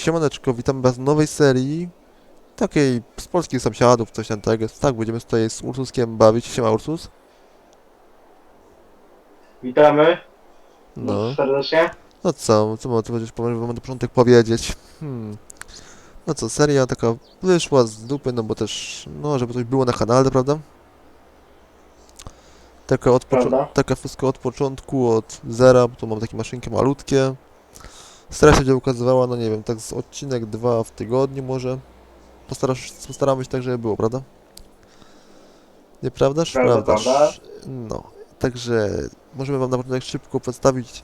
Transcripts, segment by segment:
Siemaneczko, witam was w nowej serii, takiej z polskich sąsiadów, coś tam tego. Tak, będziemy tutaj z Ursuskiem bawić. Siema Ursus. Witamy No, serdecznie. no co, co mam, co będziesz mam na początek powiedzieć? Hmm. No co, seria taka wyszła z dupy, no bo też, no żeby coś było na kanale, prawda? Taka od Prawda. taka wszystko od początku, od zera, bo tu mam takie maszynki malutkie. Seria się będzie ukazywała, no nie wiem, tak z odcinek dwa w tygodniu może. Postarasz, postaramy się tak, żeby było, prawda? Nieprawdaż? Prawda. No, także możemy wam na początek szybko przedstawić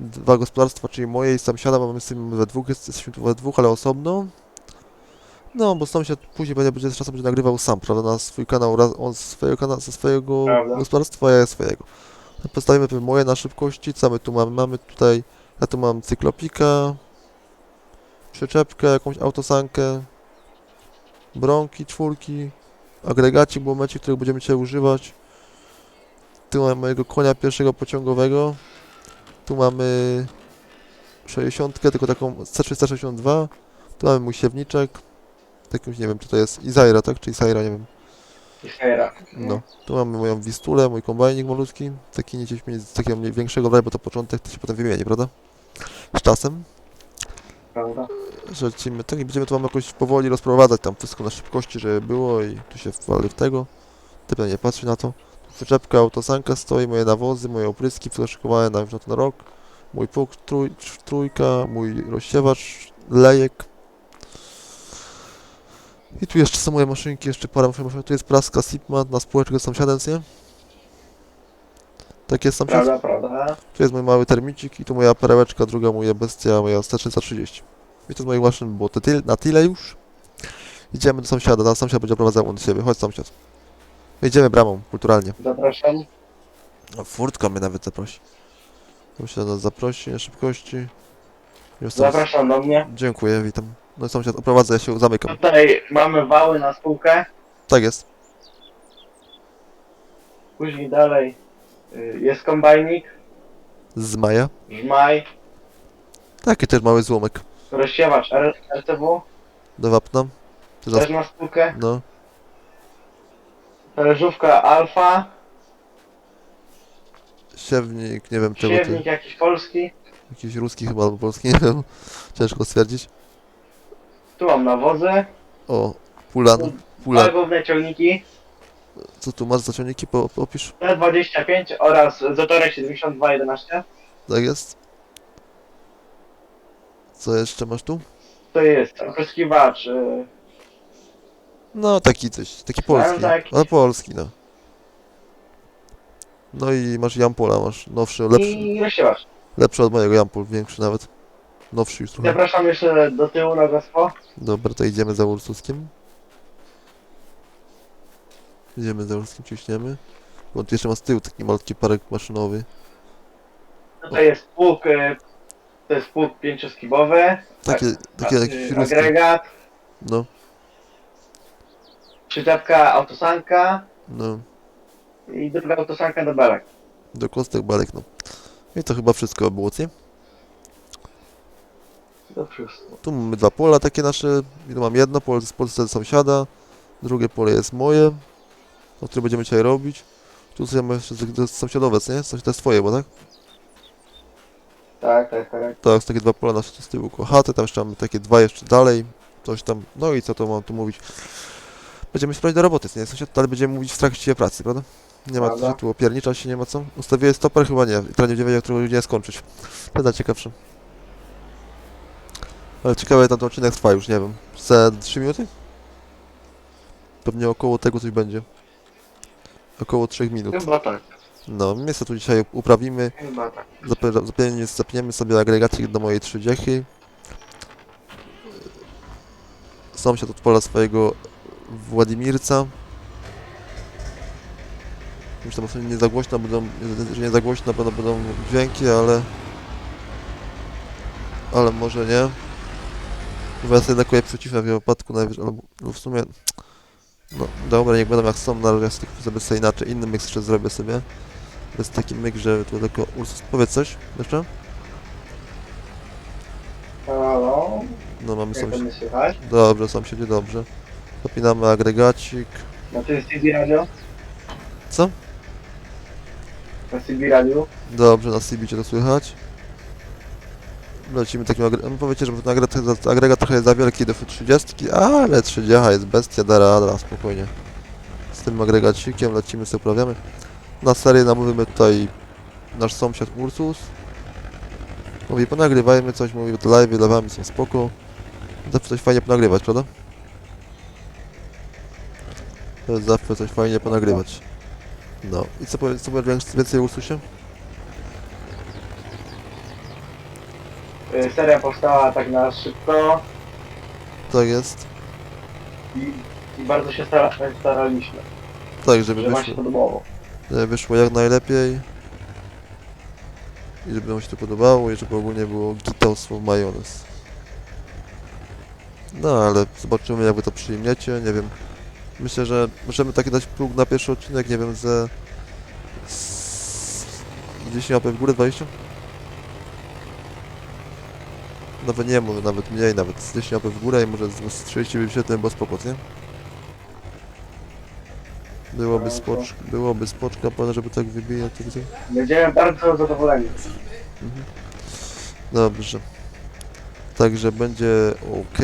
dwa gospodarstwa, czyli moje i sąsiada, bo my jesteśmy we dwóch, jesteśmy tu we dwóch, ale osobno. No, bo sąsiad później będzie, będzie czasem będzie nagrywał sam, prawda, na swój kanał, raz, on ze swojego, kana- ze swojego Prawda. gospodarstwa, a ja swojego. Sobie moje na szybkości, co my tu mamy? Mamy tutaj, ja tu mam cyklopika, przyczepkę, jakąś autosankę, bronki, czwórki, agregacik, bo momencie, których będziemy dzisiaj używać. Tu mamy mojego konia pierwszego pociągowego. Tu mamy 60, tylko taką C362. Tu mamy mój siewniczek. Jakimś, nie wiem, czy to jest Izaira, tak? Czy Isaira, nie wiem. I hejra. No. Tu mamy moją Wistulę, mój kombajnik malutki. Taki nie chcieliśmy mieć takiego większego, bo to początek, to się potem wymieni, prawda? Z czasem. Prawda? tak i będziemy to wam jakoś powoli rozprowadzać tam wszystko na szybkości, żeby było i tu się wali w tego. Ty pewnie nie patrzy na to. Przyczepka, autosanka stoi, moje nawozy, moje opryski przyszykowane na na ten rok. Mój pług trój, trójka, mój rozsiewacz, lejek. I tu jeszcze są moje maszynki, jeszcze parę maszyn. Tu jest praska Sipma na spółeczkę z sąsiadem, nie? Tak jest sąsiad? Prawda, prawda. Tu jest mój mały termicik i tu moja perełeczka, druga moja bestia, moja C330. I to z moich maszyn było to tyl, na tyle już. Idziemy do sąsiada, teraz sąsiad będzie prowadzał on siebie. Chodź sąsiad. Idziemy bramą, kulturalnie. Zapraszam. A furtka mnie nawet zaprosi. Sąsiad nas zaprosi na szybkości. Już tam- Zapraszam do mnie. Dziękuję, witam. No i sąsiad oprowadza, ja się zamykam. Tutaj mamy wały na spółkę. Tak jest. Później dalej jest kombajnik, Z maja. żmaj, Taki też mały złomek. rozsiewacz R RTW. Do wapna. Też na spółkę. No. Talerzówka alfa. Siewnik, nie wiem czego ty. Siewnik jakiś polski. Jakiś ruski chyba albo polski, nie wiem. Ciężko stwierdzić. Tu mam nawozy. O, pulan. Pula. Dwa główne ciągniki. Co tu masz za ciągniki? Po, opisz. T25 oraz Zotorek 7211. Tak jest. Co jeszcze masz tu? To jest opryskiwacz y, No taki coś, taki polski. taki. No polski, no. No i masz Jampola, masz nowszy, lepszy, i rozsiewacz. lepszy od mojego Jampol, większy nawet. Nowszy już trochę. Zapraszam jeszcze do tyłu na gospo. Dobra, to idziemy za Ursuskiem. Idziemy za Ursuskiem, ciśniemy. Bo on tu jeszcze ma z tyłu taki malutki parek maszynowy. Tutaj jest pług, y, to jest pług pięcioskibowy, Takie, takie y, ruski. agregat, No, przyczepka autosanka no. i druga autosanka do belek. Do kostek balek, no. I to chyba wszystko było? To wszystko. Tu mamy dwa pola takie nasze. Mam jedno pole z Polsce sąsiada, drugie pole jest moje, o które będziemy dzisiaj robić. Tu sobie to jest sąsiadowe, co nie? Coś to jest twoje, bo tak? Tak, tak, tak. Tak, są takie dwa pola nasze z tyłu koło chaty, tam jeszcze mamy takie dwa jeszcze dalej, coś tam, no i co to mam tu mówić? Będziemy się brać do roboty, co nie? Sąsiad, ale będziemy mówić w trakcie pracy, prawda? Nie ma co tu opierniczać się, nie ma co. Ustawiłeś stoper? Chyba nie, teraz nie wiedział, którego nie skończyć. Będę ciekawszy. Ale ciekawe, jak tam ten odcinek trwa już, nie wiem. Za 3 minuty? Pewnie około tego coś będzie. Około 3 minut. Chyba tak, No, my sobie tu dzisiaj uprawimy. chyba tak. Zape- Zapewne zapniemy sobie agregacik do mojej 30. Sąsiad od pola swojego Władimirca. Myślę, że nie za głośno będą, że nie za głośno będą, będą dźwięki, ale ale może nie. Chyba ja sobie je przeciwne w wypadku najwyżej, albo no w sumie no dobra, niech będą jak są, na razie ja sobie sobie inaczej, inny mix jeszcze zrobię sobie. Bez taki myk, że tu tylko Ursus powiedz coś jeszcze? Halo? No mamy Jak to sąsiad. mnie słychać? Dobrze, sąsiedzie, dobrze. Zapinamy agregacik. Na tym CB radio? Co? Na CB radio? Dobrze, na CB cię to słychać. Lecimy takim agregatem. Powiecie, że ten agregat, agregat trochę jest za wielki do 30, ale 30 jest bestia, da rada, spokojnie. Z tym agregacikiem lecimy sobie, uprawiamy. Na serię namówimy tutaj nasz sąsiad Ursus. Mówi, ponagrywajmy coś, mówi, live, lewami są spoko. Zawsze coś fajnie ponagrywać, prawda? Zawsze coś fajnie ponagrywać. No, i co co więcej o Ursusie? Y, Seria powstała tak na szybko Tak jest. i, i bardzo się stara, staraliśmy, Tak, żeby że wam się wyszło, podobało. żeby wyszło jak najlepiej. I żeby wam się to podobało i żeby ogólnie było gitosło majonez. No ale zobaczymy jak wy to przyjmiecie, nie wiem. Myślę, że możemy taki dać próg na pierwszy odcinek, nie wiem, ze... z 10 łapek w górę, 20? Nawet nie, może nawet mniej, nawet z 10 łapek w górę i może z z 30 wyświetleń, bo spoko, nie? Byłoby No, spoczka, byłoby spoczka, pana, żeby tak wybijać, tak, tak. Będziemy bardzo zadowoleni. Mhm. Dobrze. Także będzie ok.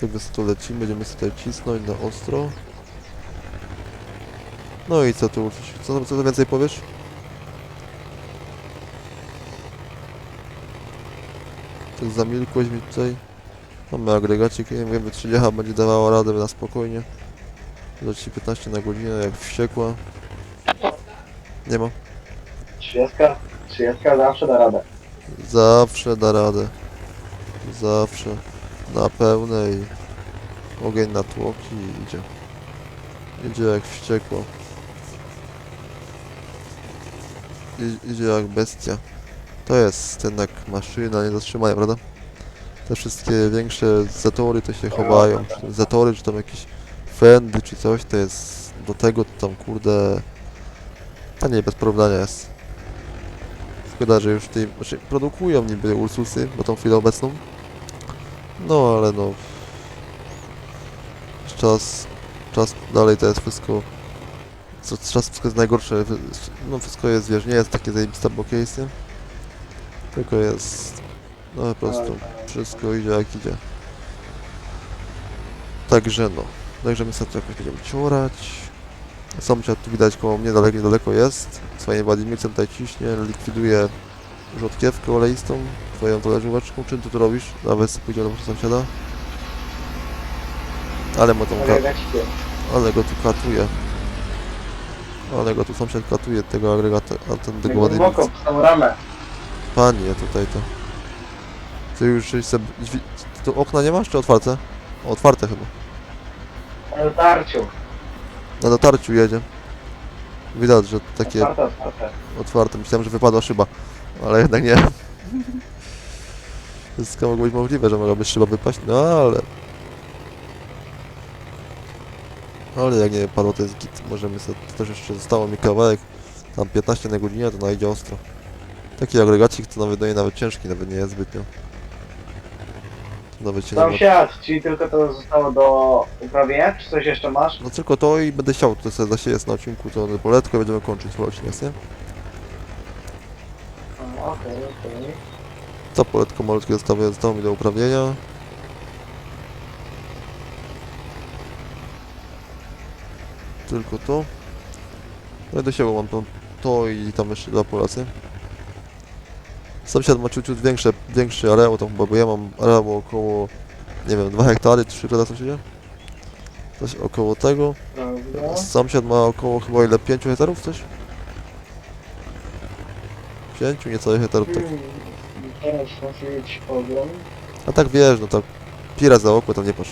Tego tu lecimy, będziemy sobie tutaj cisnąć na ostro. No i co tu? Co, co tu więcej powiesz? Tak zamilkłeś mi tutaj. Mamy agregacik, nie wiem, 30 będzie dawała radę na spokojnie. Leci 15 na godzinę, jak wściekła. Nie ma. 30, 30 zawsze da radę. Zawsze da radę. Zawsze. Na pełnej. Ogień na tłoki i idzie. Idzie jak wściekło. I, idzie jak bestia. To jest jednak maszyna, nie zatrzymania, prawda? Te wszystkie większe zatory to się chowają. Czy to Zatory, czy tam jakieś fendy, czy coś, to jest do tego to tam kurde... A nie, bez porównania jest. Szkoda, że już tej, znaczy produkują niby Ursusy, bo tą chwilę obecną. No ale no. Czas, czas dalej to jest wszystko. Co, czas wszystko jest najgorsze. No wszystko jest, wiesz, nie jest takie zajebiste case, nie? Tylko jest. No po prostu wszystko idzie jak idzie. Także no. Także my sobie tu jakoś będziemy ciorać. Sąsiad tu widać koło mnie daleko, niedaleko jest. Swoim Władimircem tutaj ciśnie, likwiduje rzodkiewkę oleistą, twoją talerzóweczką. Czym ty to robisz? Nawet sobie pójdzie do sąsiada. Ale ma tą ka- ale go tu katuje. Ale go tu sąsiad katuje tego agregata, a ten tego Głęboko Władimirca. w tą ramę. Panie, tutaj to. Ty już sobie... Drzwi... Tu okna nie masz, czy otwarte? O, otwarte chyba. Na dotarciu. Na dotarciu jedzie. Widać, że takie Otwarte, otwarte. otwarte. Myślałem, że wypadła szyba, ale jednak nie. Wszystko mogło być możliwe, że mogłaby szyba wypaść, no ale... Ale jak nie wypadło, to jest git. Możemy sobie... To też jeszcze zostało mi kawałek. Tam 15 na godzinę, to najdzie ostro. Taki agregacik to nawet, i nawet ciężki, nawet nie jest zbytnio. To nawet się nie... Sąsiad, czyli tylko to zostało do uprawienia, czy coś jeszcze masz? No tylko to i będę chciał, to sobie zasieję na odcinku, to poletko i będziemy kończyć swój odcinek, nie? Okej, okej. To poletko malutkie zostawię, zostało mi do uprawienia. Tylko to. No i do siebie mam to, to i tam jeszcze dwa polacje. Sąsiad ma ciut, ciut większe, większy areał tam chyba, bo ja mam areał około, nie wiem, 2 hektary, 3 lata sąsiedzie? Coś około tego. Dobra. Sąsiad ma około chyba ile? 5 hektarów coś? 5 niecałych hektarów tak. Hmm, Teraz muszę. A tak wiesz, no tak pira za oko tam nie patrz.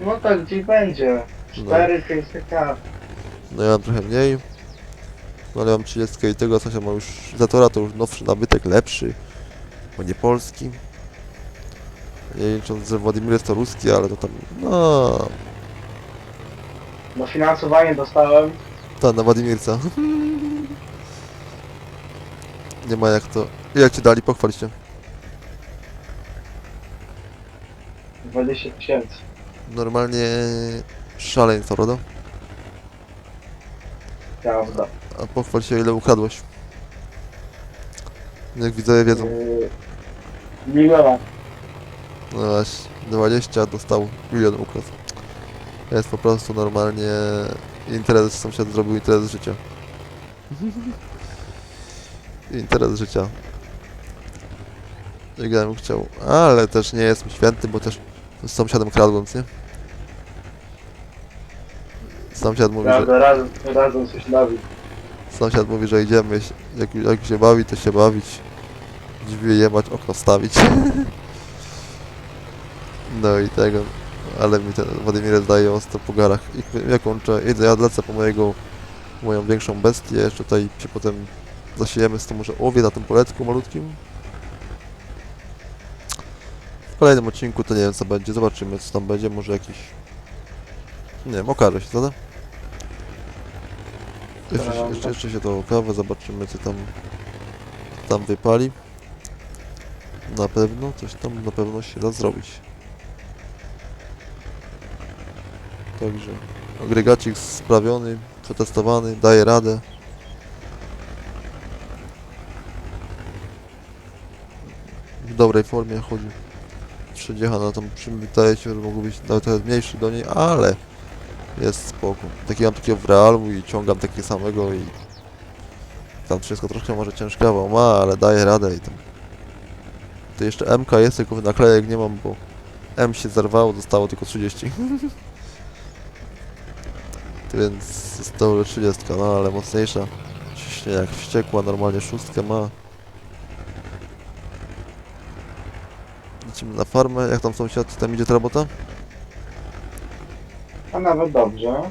No tak gdzieś będzie. 4-5 hektarów. No ja mam trochę mniej. No ale mam 30 i tego sąsiad ma już Zatora to już nowszy nabytek, lepszy. Bo nie polski. Nie licząc, że Władimir jest to ruski, ale to tam, no, Dofinansowanie dostałem. ta na Władimirca. Nie ma jak to... Jak ci dali? Pochwal się. 20 tysięcy. Normalnie szaleństwo, prawda? Prawda. A pochwal się ile ukradłeś. Jak widzowie wiedzą. Yy, miliona. No właśnie, 20 dostał milion ukradł. Jest po prostu normalnie interes, sąsiad zrobił interes życia. interes życia. Jak ja bym chciał, ale też nie jestem święty, bo też z sąsiadem kradłem, nie? Sąsiad mówi, że, razem, razem coś nawi. Sąsiad mówi, że idziemy, jak, jak się bawi, to się bawić. Drzwi jebać, okno stawić. No i tego, ale mi ten Władimir daje ostro po garach. I ja kończę, idę, ja lecę po mojego, moją większą bestię, jeszcze tutaj się potem zasiejemy z tym może owie na tym poletku malutkim. W kolejnym odcinku to nie wiem co będzie, zobaczymy co tam będzie, może jakiś... Nie wiem, okaże się, prawda? Jeszcze, się- jeszcze, jeszcze się to okaże, zobaczymy co tam, co tam wypali. Na pewno, coś tam na pewno się da zrobić. Także agregacik sprawiony, przetestowany, daje radę. W dobrej formie chodzi. Przedziecha na tą czym wydaje się, że mógł być nawet trochę mniejszy do niej, ale jest spoko. Taki mam takiego w realu i ciągam takiego samego i tam wszystko troszkę może ciężkawo ma, ale daje radę i tam. To jeszcze MK jest, tylko naklejek nie mam, bo M się zerwało, zostało tylko 30. Więc to 30, no ale mocniejsza. Ciśnie jak wściekła, normalnie szóstkę ma. Lecimy na farmę, jak tam sąsiad, tam idzie ta robota? A nawet dobrze.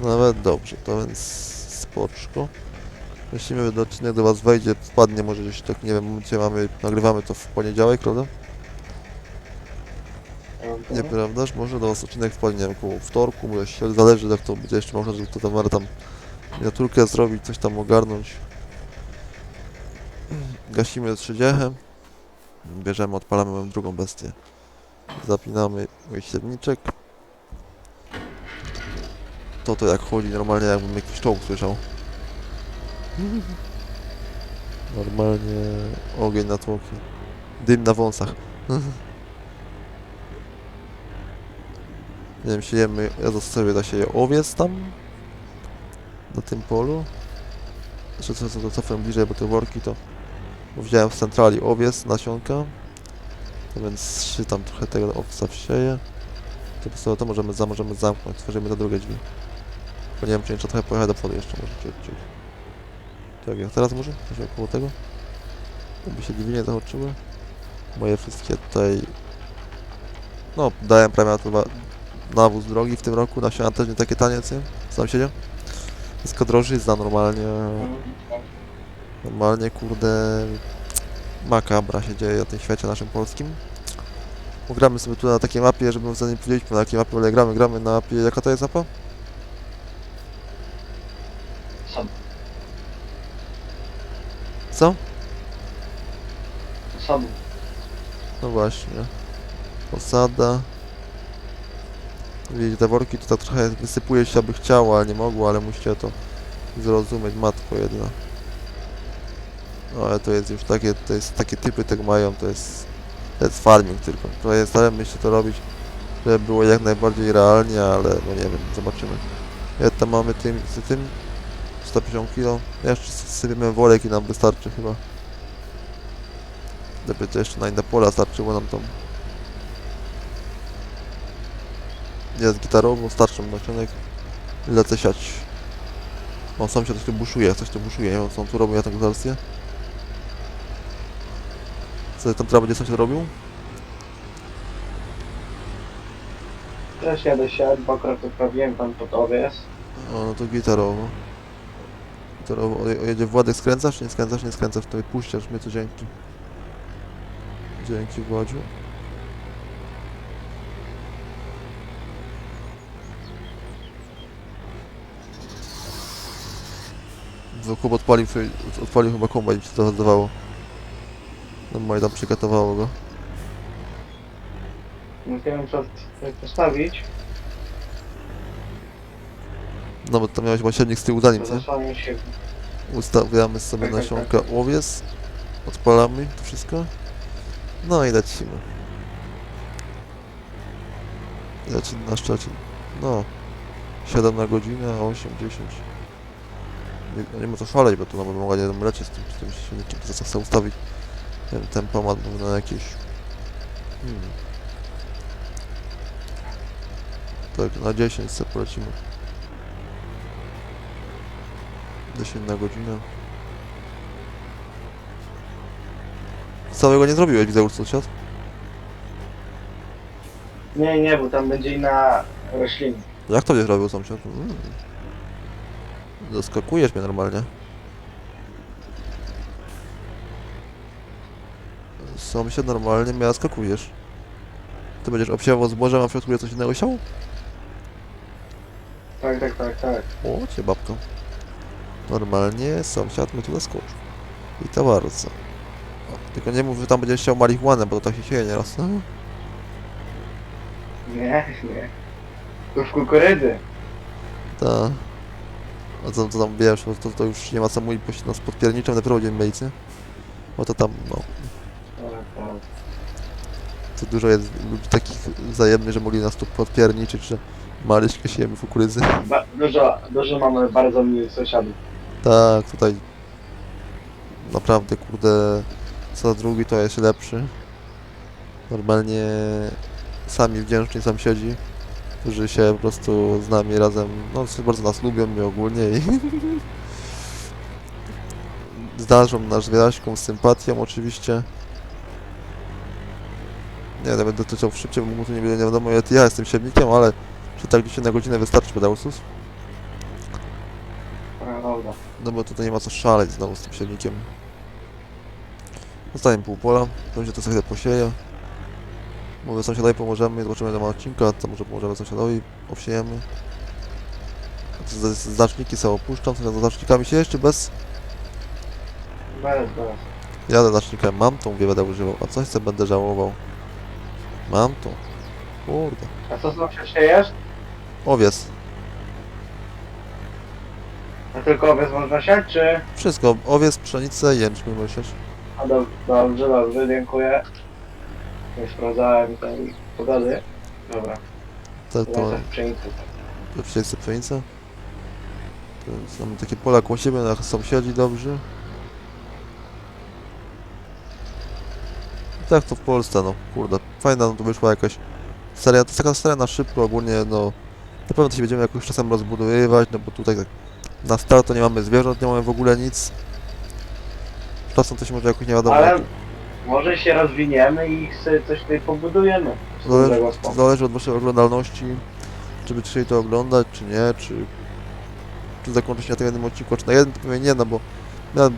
Nawet dobrze, to więc spoczko. Myślimy, że odcinek do was wejdzie, wpadnie może gdzieś tak, nie wiem, dzisiaj mamy, nagrywamy to w poniedziałek, prawda? Nieprawdaż? Może do was odcinek wpadnie, nie wiem, koło wtorku, może środy, zależy jak to będzie, jeszcze można, żeby to tam, tam miniaturkę zrobić, coś tam ogarnąć. Gasimy trzydziechę. Bierzemy, odpalamy drugą bestię. Zapinamy mój. To to jak chodzi, normalnie jakbym jakiś czołg słyszał. Normalnie ogień na tłoki. Dym na wąsach. Nie wiem, siejemy, ja zostawię da się owiec tam. Na tym polu. Jeszcze co, co, cofnę bliżej, bo te worki to... Bo wziąłem w centrali owiec, nasionka. To więc tam trochę tego owca wsieje. To po prostu to możemy, za, możemy zamknąć, tworzymy te drugie drzwi. Nie wiem, czy trzeba trochę pojechać do przodu jeszcze, może ciut, ciut. Tak jak teraz może? Może koło tego? Aby się drzwi nie zahaczyły. Moje wszystkie tutaj... No, dałem prawie na nawóz drogi w tym roku, nasiona też nie takie tanie, co? Sam siedzie? Wszystko droży za normalnie... Normalnie, kurde... Makabra się dzieje na tym świecie naszym polskim. Gramy sobie tu na takiej mapie, żeby wtedy nie powiedzieliśmy na jakiej mapie, ale gramy, gramy na mapie, jaka to jest mapa? Co? Sam. No właśnie. Osada. Widzicie, te worki to tak trochę wysypuje się, aby chciało, ale nie mogło, ale musicie to zrozumieć, matko jedna. No ale to jest już takie, to jest takie typy tego mają, to jest, to jest farming tylko. Trochę staramy się to robić, żeby było jak najbardziej realnie, ale no nie wiem, zobaczymy. Jak tam mamy tym, z tym? 150 kg. Jeszcze sypiemy worek i nam wystarczy chyba. Gdyby to jeszcze na inne pola starczyło nam tą. Jest gitarowo, starczą nasionek. Lecę siać. O, sam się coś tu buszuje, coś tu buszuje, nie wiem co on tu robił, ja tego zaraz nie. Co tam trzeba będzie sąsiad robił? Też jadę się, bo akurat poprawiłem tam pod owiec. O, no to gitarowo. O, jedzie Władek, skręcasz? Nie skręcasz, nie skręcasz, to puścisz mnie, to dzięki. Dzięki Władziu. Kuba odpalił, odpalił chyba kombajn, mi się to zdawało. No moje tam przygotowało go. Co jak postawić. No bo tam miałeś silnik z tyłu za nim, To co? zasłonię się. Ustawiamy sobie Tak, tak, nasionka owiec. Odpalamy to wszystko. No i lecimy. Lecimy na Szczecin. No. 7 na godzinę, 8, 10. Nie, no nie ma co szaleć, bo tu nawet mogła nie wiem, lecieć z tym, z tym silnikiem. To co chcę ustawić. Nie wiem, tempomat mówię, na jakieś... Hmm. Tak, na 10 sobie polecimy. 10 na godzinę. Całego nie zrobiłeś, widzę już sąsiad? Nie, nie, bo tam będzie inna roślina. Jak to będziesz robił sąsiad? Mm. Zaskakujesz mnie normalnie. Sąsiad normalnie mnie zaskakujesz. Ty będziesz obsiewał zbożem, a w środku jest coś innego siał? Tak, tak, tak, tak. O, cię babka. Normalnie sąsiad mnie tu zaskoczył. I to bardzo. O, tylko nie mów, że tam będziesz chciał marihuanę, bo to tak się dzieje nieraz. No? Nie, nie. Tu w kukurydzy. Ta. A co, co tam wiesz, to, to już nie ma co mówić, bo się nas podpierniczą, dopiero będziemy miejsce. Bo to tam, no, Tak, tak. to dużo jest ludzi takich wzajemnych, że mogli nas tu podpierniczyć, że Maryśkę siejemy w kukurydzy. Ba dużo, dużo mamy bardzo miłych sąsiadów. Tak, tutaj naprawdę, kurde, co drugi to jest lepszy. Normalnie sami wdzięczni sąsiedzi, którzy się po prostu z nami razem, no bardzo nas lubią i ogólnie i zdarzą nas wyraźką sympatią oczywiście. Nie, będę to szybciej, bo tu nie, nie wiadomo jak ja jestem siewnikiem, ale czy tak 10 na godzinę wystarczy pedałsus? No bo tutaj nie ma co szaleć znowu z tym silnikiem. Zostawiam pół pola, będzie to sobie posieje. Mówię sąsiadowi pomożemy, zobaczymy ile ma odcinka, to może pomożemy sąsiadowi, obsiejemy. To z- z- Znaczniki sobie opuszczam, za znacznikami się jeszcze bez... Bez, bez. Jadę znacznikiem, mam tą, mówię, będę używał, a coś co będę żałował. Mam tą. Kurde. A co sąsiad siejesz? Owiec. A tylko owiec można siać, czy... Wszystko, owiec, pszenicę, jęczmień myślisz? A do, dobrze, dobrze, dziękuję. Nie sprawdzałem tej pogody. Dobra, To, to, lecę w pszenicy. to pszenicę. To mamy takie pola koło siebie, na sąsiedzi dobrzy. Tak to w Polsce, no kurde, fajna no to wyszła jakaś seria, to jest taka seria na szybko ogólnie, no na pewno to się będziemy jakoś czasem rozbudowywać, no bo tutaj tak na start to nie mamy zwierząt, nie mamy w ogóle nic. Czasem się może jakoś nie wiadomo. Ale jak- może się rozwiniemy i sobie coś tutaj pobudujemy. Zależy, zależy od waszej oglądalności, czy by chcieli to oglądać, czy nie, czy, czy zakończyć na tym jednym odcinku, czy na jeden, to pewnie nie, no bo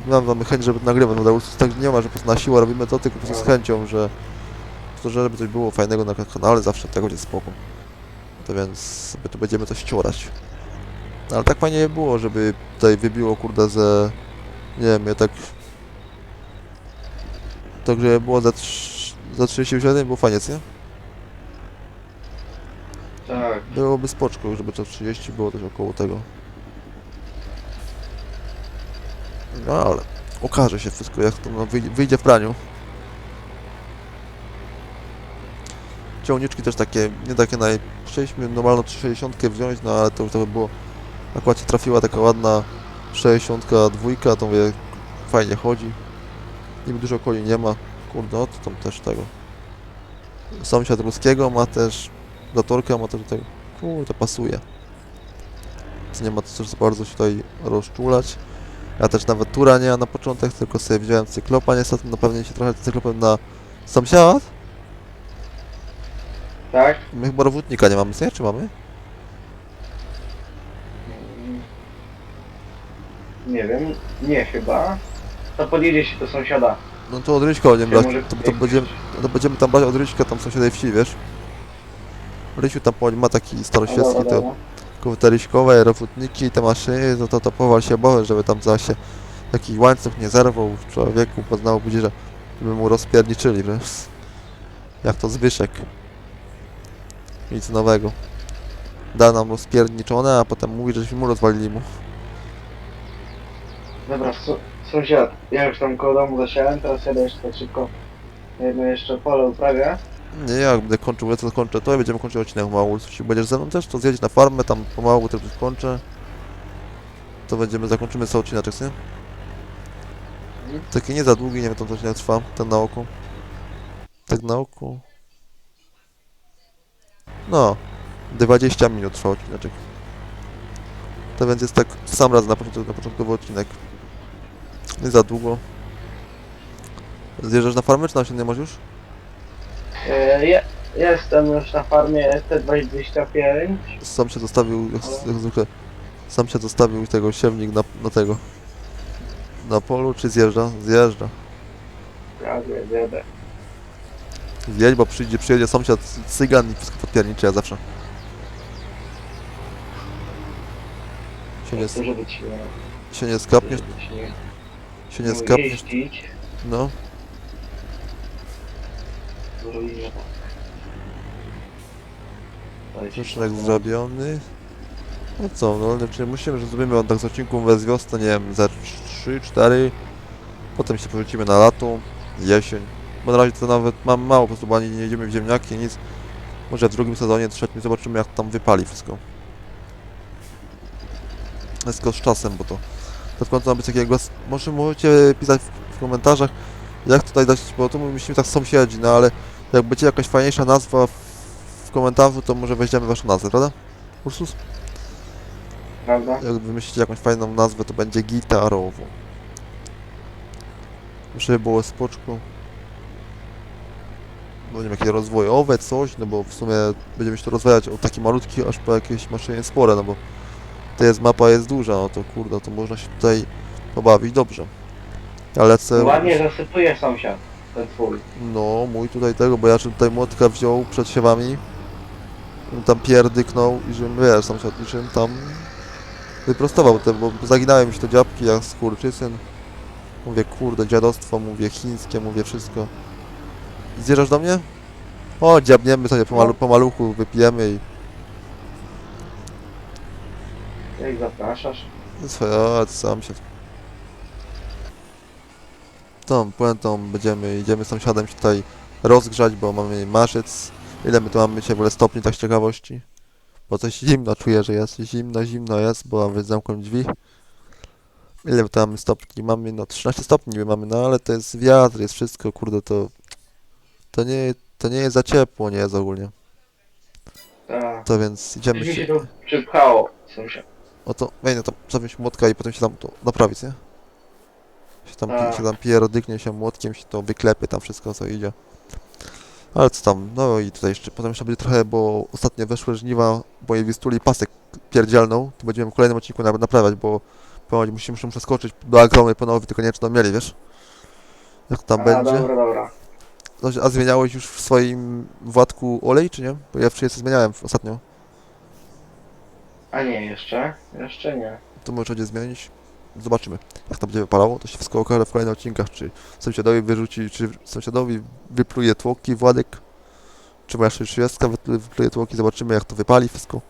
miałem mamy chęć, żeby nagrywać, no tak nie ma, że po prostu na siłę robimy to, tylko po prostu z chęcią, że to, żeby coś było fajnego na kanale, zawsze tego będzie spoko. To więc sobie tu będziemy coś ciorać. Ale tak fajnie by było, żeby tutaj wybiło, kurde, ze, nie wiem, ja tak, tak, żeby było za, trz- za 37 było fajnie, nie? Tak. Byłoby spoczko, żeby to 30 było też około tego. No ale okaże się wszystko, jak to no, wyjdzie, w praniu. Ciągniczki też takie, nie takie naj... Chcieliśmy normalną 60 wziąć, no ale to, to by było... Akurat trafiła taka ładna 62, to mówię, fajnie chodzi. Niby dużo koni nie ma. Kurde, o tam też tego. Sąsiad ruskiego ma też Datorka ma też do tego. Kurde, pasuje. Więc nie ma co za bardzo się tutaj rozczulać. Ja też nawet tura nie na początek, tylko sobie wziąłem cyklopa. Niestety napewnie się trochę cyklopem na sąsiad. Tak? My chyba rowódnika nie mamy, co nie? Czy mamy? Mm. Nie wiem, nie chyba. To podjedzie się do sąsiada. No to od Ryśka będziemy brać. może To, to, będziemy, to będziemy tam brać od Ryśka, tam sąsiadej wsi, wiesz? Rysiu tam po- ma taki No staroświecki, to dobra. koteryśkowe, aerofutniki, te maszyny, to, to, to powal się boję, żeby tam za się taki łańcuch nie zerwał w człowieku, poznało budzi, że żeby mu rozpierniczyli, wiesz? Jak to Zbyszek. Nic nowego. Da nam rozpierniczone, a potem mówi, żeśmy mu rozwalili mu. Dobra, s- sąsiad, ja już tam koło domu zasiałem, teraz jadę jeszcze tak szybko. Jedno jeszcze pole uprawię. Nie, jak będę kończył, ja to kończę to i będziemy kończyć odcinek pomału. Jeśli będziesz ze mną też, to zjedź na farmę, tam pomału też już kończę. To będziemy, zakończymy sobie odcinek, nie? Mhm. Taki nie za długi, nie wiem, to odcinek trwa, ten na oko. Tak na oko. No, 20 minut trwa odcineczek. To więc jest tak sam raz na początku, na początkowy odcinek. Nie za długo. Zjeżdżasz na farmę, czy się nie możesz już? E, je, jestem już na farmie T25. Sam się zostawił, jak, jak zwykle, sam się zostawił tego siewnik na, na tego. Na polu, czy zjeżdża? Zjeżdża. Tak, jadę. Zjedź, bo przyjdzie, przyjedzie sąsiad cygan i wszystko podpierniczy, ja zawsze. Się nie, się nie skapniesz, nie... się nie skapniesz, jeździć. no. Odcinek spokój. zrobiony. No co, no znaczy musimy, że zrobimy od tak z odcinku bez wiosny, nie wiem, za 3, 4. Potem się porzucimy na lato, jesień. Bo na razie to nawet mam mało, po prostu bo ani nie jedziemy w ziemniaki, nic. Może w drugim sezonie, trzecim zobaczymy jak tam wypali wszystko. Wszystko z czasem, bo to końcu ma być takiego... Może możecie pisać w, w komentarzach, jak tutaj dać, bo tu myślimy tak sąsiedzi, no ale jak będzie jakaś fajniejsza nazwa w, w komentarzu, to może weźmiemy waszą nazwę, prawda? Ursus? Prawda? Jak wymyślicie jakąś fajną nazwę, to będzie gitarowo. Żeby było spoczko. No nie wiem, jakie rozwojowe, coś, no bo w sumie będziemy się to rozwijać od taki malutki aż po jakieś maszyny spore, no bo to jest mapa jest duża, no to kurde, to można się tutaj pobawić dobrze. Ja lecę... Ładnie zasypuje sąsiad. Ten twój. No, mój tutaj tego, bo ja żebym tutaj młotka wziął przed siewami, tam pierdyknął i żebym, wiesz, i żebym tam wyprostował te, bo zaginały mi się te dziabki jak skurczysyn. Mówię, kurde, dziadostwo, mówię, chińskie, mówię, wszystko. Zjeżdżasz do mnie? O, dziabniemy sobie po, malu, po maluchu, wypijemy i... Jak zapraszasz? Swoje, sam się... Tą puentą będziemy, idziemy z sąsiadem się tutaj rozgrzać, bo mamy marzec. Ile my tu mamy dzisiaj w ogóle stopni, tak z ciekawości? Bo coś zimno czuję, że jest. Zimno, zimno jest, bo nawet zamknąłem drzwi. Ile my tu mamy stopni? Mamy, no 13 stopni my mamy, no ale to jest wiatr, jest wszystko, kurde, to... To nie, to nie jest za ciepło, nie jest ogólnie. Tak. To więc idziemy się się... to przypchało, sąsiad. O to, wejdę tam, zawieźć młotka i potem się tam to naprawić, nie? Się tam, Tak. się tam pierdyknie się młotkiem, się to wyklepie tam wszystko co idzie. Ale co tam, no i tutaj jeszcze, potem jeszcze będzie trochę, bo ostatnio weszły żniwa, bo jej wystuli pasek pierdzielną, to będziemy w kolejnym odcinku nawet naprawiać, bo ponoć musimy muszę przeskoczyć do agromy ponownie, tylko nie wiem czy to mieli, wiesz? Jak tam będzie? dobra, dobra. Coś- A zmieniałeś już w swoim Władku olej, czy nie? Bo ja w jeszcze zmieniałem w- ostatnio. A nie, jeszcze? Jeszcze nie. to może będzie zmienić. Zobaczymy, jak to będzie wypalało. To się wszystko okaże w kolejnych odcinkach, czy sąsiadowi wyrzuci, czy sąsiadowi wypluje tłoki Władek, czy moja 30 wyplu- wypluje tłoki, zobaczymy jak to wypali wszystko.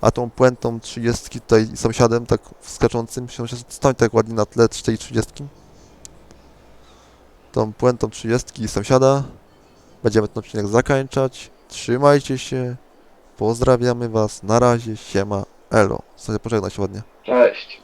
A tą puentą 30 tutaj sąsiadem, tak skaczącym, się stoi tak ładnie na tle tej 30. Tą puentą 30 i sąsiada będziemy ten odcinek zakończać. Trzymajcie się, pozdrawiamy was, na razie, siema, elo. Sąsiad pożegnaj się ładnie. Cześć.